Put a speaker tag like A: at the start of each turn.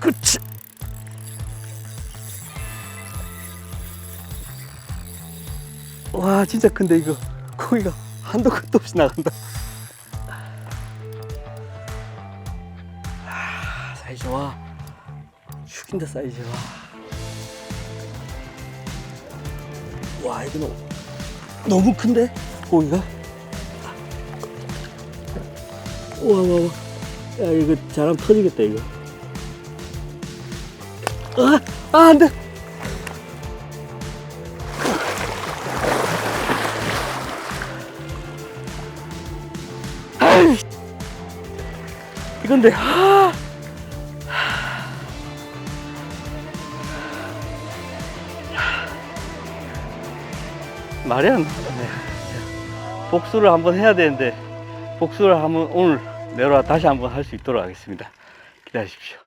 A: 그치. 와, 진짜 큰데, 이거. 고기가 한도 끝도 없이 나간다. 아, 사이즈 와. 죽인다, 사이즈 와. 와, 이거 너무, 너무 큰데? 고기가? 와, 와, 와. 야, 이거 잘하면 터지겠다, 이거. 아, 아, 안 돼. 아이, 이건데, 아. 말이 안 나네. 복수를 한번 해야 되는데, 복수를 한번 오늘 내려와 다시 한번 할 수 있도록 하겠습니다. 기다리십시오.